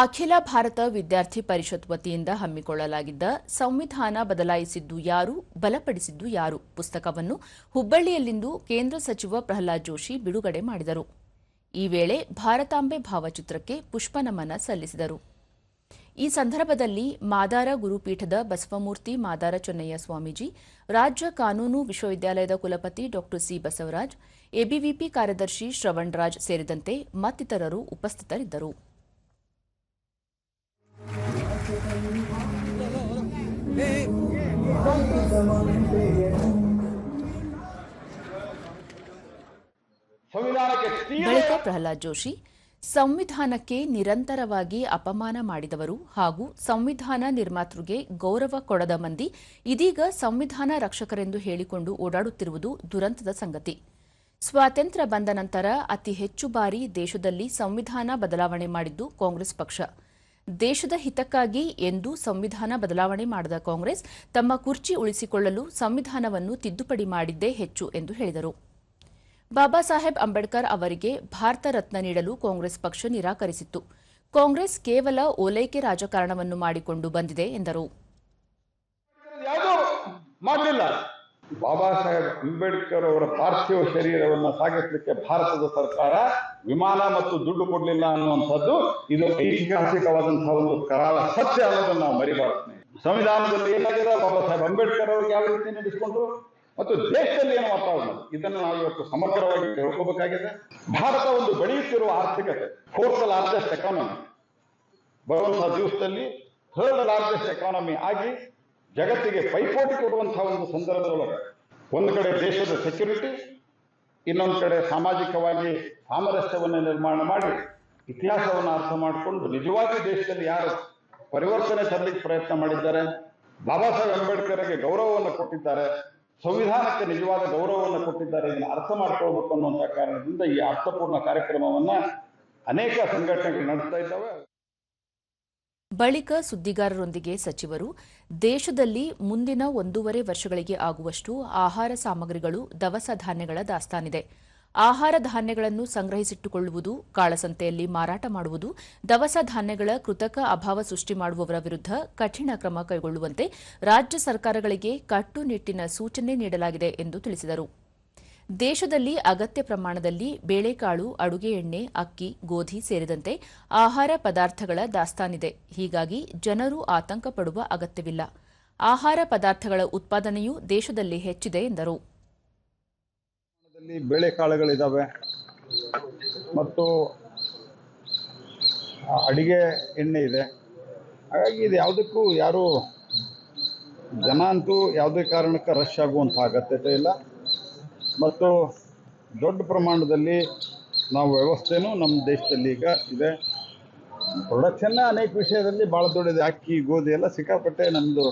ಅಖಿಲ ಭಾರತ ವಿದ್ಯಾರ್ಥಿ ಪರಿಷತ್ ವತಿಯಿಂದ ಹಮ್ಮಿಕೊಳ್ಳಲಾಗಿದ್ದ ಸಂವಿಧಾನ ಬದಲಾಯಿಸಿದ್ದು ಯಾರು, ಬಲಪಡಿಸಿದ್ದು ಯಾರು ಪುಸ್ತಕವನ್ನು ಹುಬ್ಬಳ್ಳಿಯಲ್ಲಿಂದು ಕೇಂದ್ರ ಸಚಿವ ಪ್ರಹ್ಲಾದ್ ಜೋಶಿ ಬಿಡುಗಡೆ ಮಾಡಿದರು. ಈ ವೇಳೆ ಭಾರತಾಂಬೆ ಭಾವಚಿತ್ರಕ್ಕೆ ಪುಷ್ಪನಮನ ಸಲ್ಲಿಸಿದರು. ಈ ಸಂದರ್ಭದಲ್ಲಿ ಮಾದಾರ ಗುರುಪೀಠದ ಬಸವಮೂರ್ತಿ ಮಾದಾರ ಚೆನ್ನಯ್ಯ ಸ್ವಾಮೀಜಿ, ರಾಜ್ಯ ಕಾನೂನು ವಿಶ್ವವಿದ್ಯಾಲಯದ ಕುಲಪತಿ ಡಾ. ಸಿ. ಬಸವರಾಜ್ ಎಬಿವಿಪಿ ಕಾರ್ಯದರ್ಶಿ ಶ್ರವಣರಾಜ್ ಸೇರಿದಂತೆ ಮತ್ತಿತರರು ಉಪಸ್ಥಿತರಿದ್ದರು. ಬಳಿಕ ಪ್ರಹ್ಲಾದ್ ಜೋಶಿ, ಸಂವಿಧಾನಕ್ಕೆ ನಿರಂತರವಾಗಿ ಅಪಮಾನ ಮಾಡಿದವರು ಹಾಗೂ ಸಂವಿಧಾನ ನಿರ್ಮಾತೃಗೆ ಗೌರವ ಕೊಡದ ಮಂದಿ ಇದೀಗ ಸಂವಿಧಾನ ರಕ್ಷಕರೆಂದು ಹೇಳಿಕೊಂಡು ಓಡಾಡುತ್ತಿರುವುದು ದುರಂತದ ಸಂಗತಿ. ಸ್ವಾತಂತ್ರ್ಯ ಬಂದ ನಂತರ ಅತಿ ಹೆಚ್ಚು ಬಾರಿ ದೇಶದಲ್ಲಿ ಸಂವಿಧಾನ ಬದಲಾವಣೆ ಮಾಡಿದ್ದು ಕಾಂಗ್ರೆಸ್ ಪಕ್ಷ. ದೇಶದ ಹಿತಕ್ಕಾಗಿ ಎಂದು ಸಂವಿಧಾನ ಬದಲಾವಣೆ ಮಾಡದ ಕಾಂಗ್ರೆಸ್ ತಮ್ಮ ಕುರ್ಚಿ ಉಳಿಸಿಕೊಳ್ಳಲು ಸಂವಿಧಾನವನ್ನು ತಿದ್ದುಪಡಿ ಮಾಡಿದ್ದೇ ಹೆಚ್ಚು ಎಂದು ಹೇಳಿದರು. ಬಾಬಾ ಸಾಹೇಬ್ ಅಂಬೇಡ್ಕರ್ ಅವರಿಗೆ ಭಾರತ ರತ್ನ ನೀಡಲು ಕಾಂಗ್ರೆಸ್ ಪಕ್ಷ ನಿರಾಕರಿಸಿತ್ತು. ಕಾಂಗ್ರೆಸ್ ಕೇವಲ ಓಲೈಕೆ ರಾಜಕಾರಣವನ್ನು ಮಾಡಿಕೊಂಡು ಬಂದಿದೆ ಎಂದರು. ಬಾಬಾ ಸಾಹೇಬ್ ಅಂಬೇಡ್ಕರ್ ಅವರ ಪಾರ್ಥಿವ ಶರೀರವನ್ನು ಸಾಗಿಸಲಿಕ್ಕೆ ಭಾರತದ ಸರ್ಕಾರ ವಿಮಾನ ಮತ್ತು ದುಡ್ಡು ಕೊಡಲಿಲ್ಲ ಅನ್ನುವಂಥದ್ದು ಇದು ಐತಿಹಾಸಿಕವಾದಂತಹ ಒಂದು ಕರಾಳ ಸತ್ಯ ಅನ್ನೋದನ್ನು ನಾವು ಮರಿಬಾರ್ದು. ಸಂವಿಧಾನದಲ್ಲಿ ಏನಾಗಿದೆ? ಬಾಬಾ ಸಾಹೇಬ್ ಅಂಬೇಡ್ಕರ್ ಅವ್ರಿಗೆ ಯಾವ ರೀತಿ ನಡೆಸಿಕೊಂಡ್ರು? ಮತ್ತು ದೇಶದಲ್ಲಿ ಏನು ವಾತಾವರಣ? ಇದನ್ನು ನಾವು ಇವತ್ತು ಸಮಗ್ರವಾಗಿ ತಿಳ್ಕೋಬೇಕಾಗಿದೆ. ಭಾರತ ಒಂದು ಬೆಳೆಯುತ್ತಿರುವ ಆರ್ಥಿಕತೆ ಫೋರ್ತ್ ಲಾರ್ಜೆಸ್ಟ್ ಎಕಾನಮಿ ಬರುವಂತಹ ದಿವಸದಲ್ಲಿ ಥರ್ಡ್ ಲಾರ್ಜೆಸ್ಟ್ ಎಕಾನಮಿ ಆಗಿ ಜಗತ್ತಿಗೆ ಪೈಪೋಟಿ ಕೊಡುವಂತಹ ಒಂದು ಸಂದರ್ಭದೊಳಗೆ ಒಂದು ಕಡೆ ದೇಶದ ಸೆಕ್ಯುರಿಟಿ ಇನ್ನೊಂದು ಕಡೆ ಸಾಮಾಜಿಕವಾಗಿ ಸಾಮರಸ್ಯವನ್ನು ನಿರ್ಮಾಣ ಮಾಡಿ, ಇತಿಹಾಸವನ್ನು ಅರ್ಥ ಮಾಡಿಕೊಂಡು ನಿಜವಾಗಿ ದೇಶದಲ್ಲಿ ಯಾರು ಪರಿವರ್ತನೆ ತರಲಿಕ್ಕೆ ಪ್ರಯತ್ನ ಮಾಡಿದ್ದಾರೆ, ಬಾಬಾ ಸಾಹೇಬ್ ಅಂಬೇಡ್ಕರ್ಗೆ ಗೌರವವನ್ನು ಕೊಟ್ಟಿದ್ದಾರೆ, ಸಂವಿಧಾನಕ್ಕೆ ನಿಜವಾದ ಗೌರವವನ್ನು ಕೊಟ್ಟಿದ್ದಾರೆ, ಇದನ್ನು ಅರ್ಥ ಮಾಡ್ಕೊಳ್ಬೇಕು ಅನ್ನುವಂಥ ಕಾರಣದಿಂದ ಈ ಅರ್ಥಪೂರ್ಣ ಕಾರ್ಯಕ್ರಮವನ್ನ ಅನೇಕ ಸಂಘಟನೆಗಳು ನಡೆಸ್ತಾ ಇದ್ದಾವೆ. ಬಳಿಕ ಸುದ್ದಿಗಾರರೊಂದಿಗೆ ಸಚಿವರು, ದೇಶದಲ್ಲಿ ಮುಂದಿನ ಒಂದೂವರೆ ವರ್ಷಗಳಿಗೆ ಆಗುವಷ್ಟು ಆಹಾರ ಸಾಮಗ್ರಿಗಳು ದವಸ ಧಾನ್ಯಗಳ ದಾಸ್ತಾನಿದೆ. ಆಹಾರ ಧಾನ್ಯಗಳನ್ನು ಸಂಗ್ರಹಿಸಿಟ್ಟುಕೊಳ್ಳುವುದು, ಕಾಳಸಂತೆಯಲ್ಲಿ ಮಾರಾಟ ಮಾಡುವುದು, ದವಸ ಧಾನ್ಯಗಳ ಕೃತಕ ಅಭಾವ ಸೃಷ್ಟಿ ಮಾಡುವವರ ವಿರುದ್ಧ ಕಠಿಣ ಕ್ರಮ ಕೈಗೊಳ್ಳುವಂತೆ ರಾಜ್ಯ ಸರ್ಕಾರಗಳಿಗೆ ಕಟ್ಟುನಿಟ್ಟಿನ ಸೂಚನೆ ನೀಡಲಾಗಿದೆ ಎಂದು ತಿಳಿಸಿದರು. ದೇಶದಲ್ಲಿ ಅಗತ್ಯ ಪ್ರಮಾಣದಲ್ಲಿ ಬೇಳೆಕಾಳು, ಅಡುಗೆ ಎಣ್ಣೆ, ಅಕ್ಕಿ, ಗೋಧಿ ಸೇರಿದಂತೆ ಆಹಾರ ಪದಾರ್ಥಗಳ ದಾಸ್ತಾನಿದೆ. ಹೀಗಾಗಿ ಜನರು ಆತಂಕ ಪಡುವ ಅಗತ್ಯವಿಲ್ಲ. ಆಹಾರ ಪದಾರ್ಥಗಳ ಉತ್ಪಾದನೆಯೂ ದೇಶದಲ್ಲಿ ಹೆಚ್ಚಿದೆ ಎಂದರು. ಜನ ಅಂತೂ ಯಾವುದೇ ಕಾರಣಕ್ಕೆ ರಶ್ ಆಗುವಂಥ ಅಗತ್ಯತೆ ಇಲ್ಲ. ಮತ್ತು ದೊಡ್ಡ ಪ್ರಮಾಣದಲ್ಲಿ ನಾವು ವ್ಯವಸ್ಥೆನೂ ನಮ್ಮ ದೇಶದಲ್ಲಿ ಈಗ ಇದೆ. ಪ್ರೊಡಕ್ಷನ್ನ ಅನೇಕ ವಿಷಯದಲ್ಲಿ ಭಾಳ ದೊಡ್ಡದು ಅಕ್ಕಿ, ಗೋಧಿ ಎಲ್ಲ ಸಿಕ್ಕಾಪಟ್ಟೆ ನಮ್ಮದು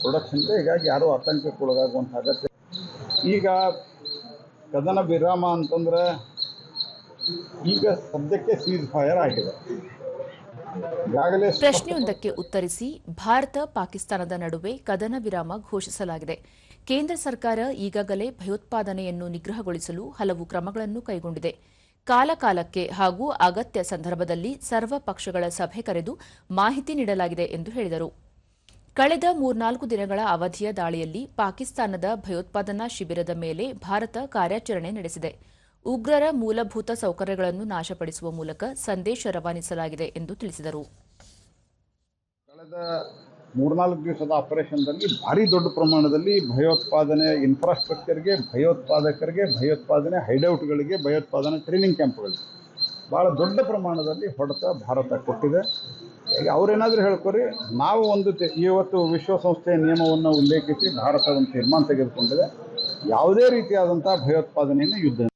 ಪ್ರೊಡಕ್ಷನ್ ಹೀಗಾಗಿ ಯಾರೂ ಆತಂಕಕ್ಕೆ ಒಳಗಾಗುವಂಥ ಅಗತ್ಯ ಈಗ ಕದನ ವಿರಾಮ ಅಂತಂದ್ರೆ ಈಗ ಸದ್ಯಕ್ಕೆ ಸೀಸ್ ಫೈರ್ ಆಗಿದೆ. ಪ್ರಶ್ನೆಯೊಂದಕ್ಕೆ ಉತ್ತರಿಸಿ ಭಾರತ ಪಾಕಿಸ್ತಾನದ ನಡುವೆ ಕದನ ವಿರಾಮ ಘೋಷಿಸಲಾಗಿದೆ. ಕೇಂದ್ರ ಸರ್ಕಾರ ಈಗಾಗಲೇ ಭಯೋತ್ಪಾದನೆಯನ್ನು ನಿಗ್ರಹಗೊಳಿಸಲು ಹಲವು ಕ್ರಮಗಳನ್ನು ಕೈಗೊಂಡಿದೆ. ಕಾಲಕಾಲಕ್ಕೆ ಹಾಗೂ ಅಗತ್ಯ ಸಂದರ್ಭದಲ್ಲಿ ಸರ್ವ ಪಕ್ಷಗಳ ಸಭೆ ಕರೆದು ಮಾಹಿತಿ ನೀಡಲಾಗಿದೆ ಎಂದು ಹೇಳಿದರು. ಕಳೆದ ಮೂರ್ನಾಲ್ಕು ದಿನಗಳ ಅವಧಿಯ ದಾಳಿಯಲ್ಲಿ ಪಾಕಿಸ್ತಾನದ ಭಯೋತ್ಪಾದನಾ ಶಿಬಿರದ ಮೇಲೆ ಭಾರತ ಕಾರ್ಯಾಚರಣೆ ನಡೆಸಿದೆ. ಉಗ್ರರ ಮೂಲಭೂತ ಸೌಕರ್ಯಗಳನ್ನು ನಾಶಪಡಿಸುವ ಮೂಲಕ ಸಂದೇಶ ರವಾನಿಸಲಾಗಿದೆ ಎಂದು ತಿಳಿಸಿದರು. ಕಳೆದ ಮೂರ್ನಾಲ್ಕು ದಿವಸದ ಆಪರೇಷನ್ದಲ್ಲಿ ಭಾರಿ ದೊಡ್ಡ ಪ್ರಮಾಣದಲ್ಲಿ ಭಯೋತ್ಪಾದನೆ ಇನ್ಫ್ರಾಸ್ಟ್ರಕ್ಚರ್ಗೆ ಭಯೋತ್ಪಾದಕರಿಗೆ, ಭಯೋತ್ಪಾದನೆ ಹೈಡೌಟ್ಗಳಿಗೆ ಭಯೋತ್ಪಾದನೆ ಟ್ರೈನಿಂಗ್ ಕ್ಯಾಂಪ್ಗಳಿಗೆ ಭಾಳ ದೊಡ್ಡ ಪ್ರಮಾಣದಲ್ಲಿ ಹೊಡೆತ ಭಾರತ ಕೊಟ್ಟಿದೆ. ಅವ್ರೇನಾದರೂ ಹೇಳ್ಕೊರಿ, ನಾವು ಒಂದು ಇವತ್ತು ವಿಶ್ವಸಂಸ್ಥೆಯ ನಿಯಮವನ್ನು ಉಲ್ಲೇಖಿಸಿ ಭಾರತ ಒಂದು ತೀರ್ಮಾನ ತೆಗೆದುಕೊಂಡಿದೆ. ಯಾವುದೇ ರೀತಿಯಾದಂಥ ಭಯೋತ್ಪಾದನೆಯನ್ನು ಯುದ್ಧ